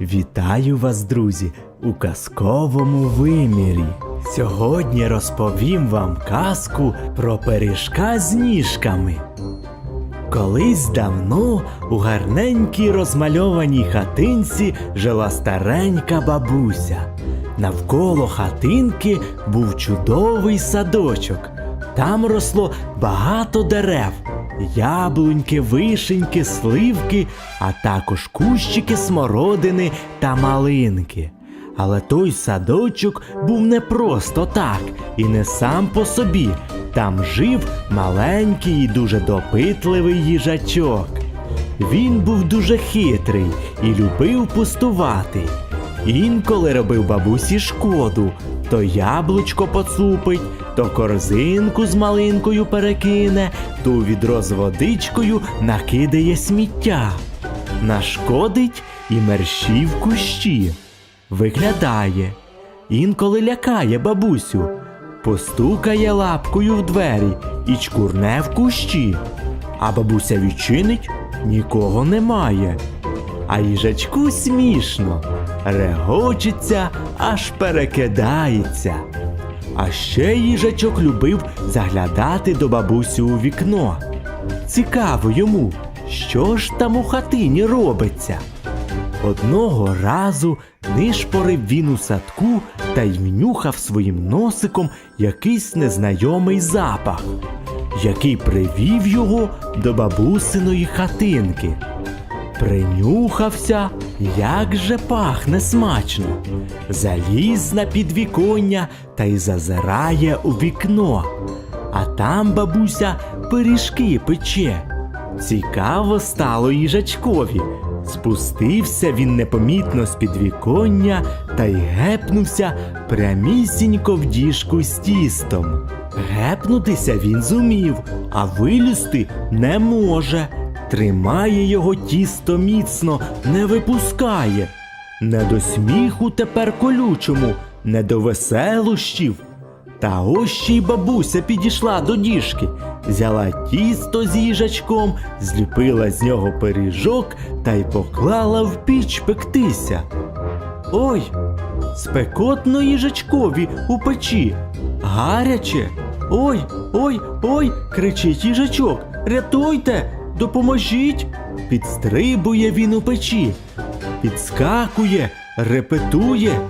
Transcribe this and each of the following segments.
Вітаю вас, друзі, у казковому вимірі. Сьогодні розповім вам казку про пиріжка з ніжками. Колись давно у гарненькій розмальованій хатинці жила старенька бабуся. Навколо хатинки був чудовий садочок. Там росло багато дерев, яблуньки, вишеньки, сливки, а також кущики смородини та малинки. Але той садочок був не просто так і не сам по собі. Там жив маленький і дуже допитливий їжачок. Він був дуже хитрий і любив пустувати. Інколи робив бабусі шкоду, то яблучко поцупить, то корзинку з малинкою перекине, то у відро з водичкою накидає сміття. Нашкодить і мерщій в кущі. Виглядає, інколи лякає бабусю, постукає лапкою в двері і чкурне в кущі. А бабуся відчинить нікого немає. А їжачку смішно, регочеться, аж перекидається. А ще їжачок любив заглядати до бабусі у вікно. Цікаво йому, що ж там у хатині робиться. Одного разу нишпорив він у садку та й внюхав своїм носиком якийсь незнайомий запах, який привів його до бабусиної хатинки. Принюхався, як же пахне смачно. Заліз на підвіконня та й зазирає у вікно. А там бабуся пиріжки пече. Цікаво стало їжачкові. Спустився він непомітно з підвіконня та й гепнувся прямісінько в діжку з тістом. Гепнутися він зумів, а вилізти не може. Тримає його тісто міцно, не випускає. Не до сміху тепер колючому, не до веселощів. Та ось ще й бабуся підійшла до діжки, взяла тісто з їжачком, зліпила з нього пиріжок та й поклала в піч пектися. Ой, спекотно їжачкові у печі, гаряче. Ой, ой, ой, кричить їжачок. Рятуйте, допоможіть. Підстрибує він у печі, підскакує, репетує.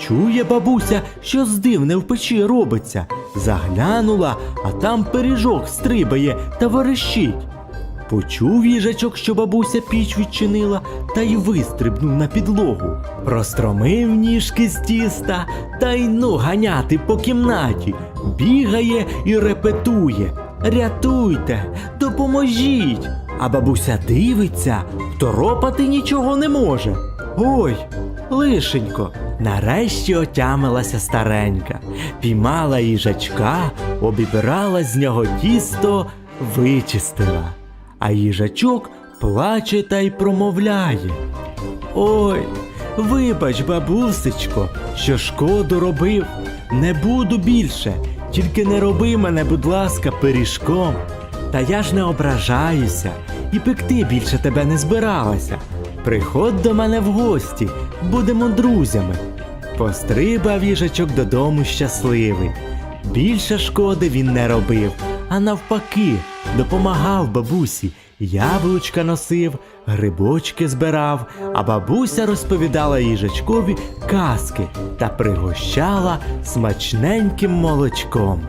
Чує бабуся, що здивне в печі робиться. Заглянула, а там пиріжок стрибає та верещить. Почув їжачок, що бабуся піч відчинила, та й вистрибнув на підлогу. Простромив ніжки з тіста та й ну ганяти по кімнаті. Бігає і репетує. Рятуйте, допоможіть. А бабуся дивиться, второпати нічого не може. Ой, лишенько. Нарешті отямилася старенька, піймала їжачка, обібрала з нього тісто, вичистила. А їжачок плаче та й промовляє. Ой, вибач, бабусечко, що шкоду робив. Не буду більше, тільки не роби мене, будь ласка, пиріжком. Та я ж не ображаюся і пекти більше тебе не збиралася. Приходь до мене в гості, будемо друзями. Пострибав їжачок додому щасливий. Більше шкоди він не робив, а навпаки, допомагав бабусі. Яблучка носив, грибочки збирав, а бабуся розповідала їжачкові казки та пригощала смачненьким молочком.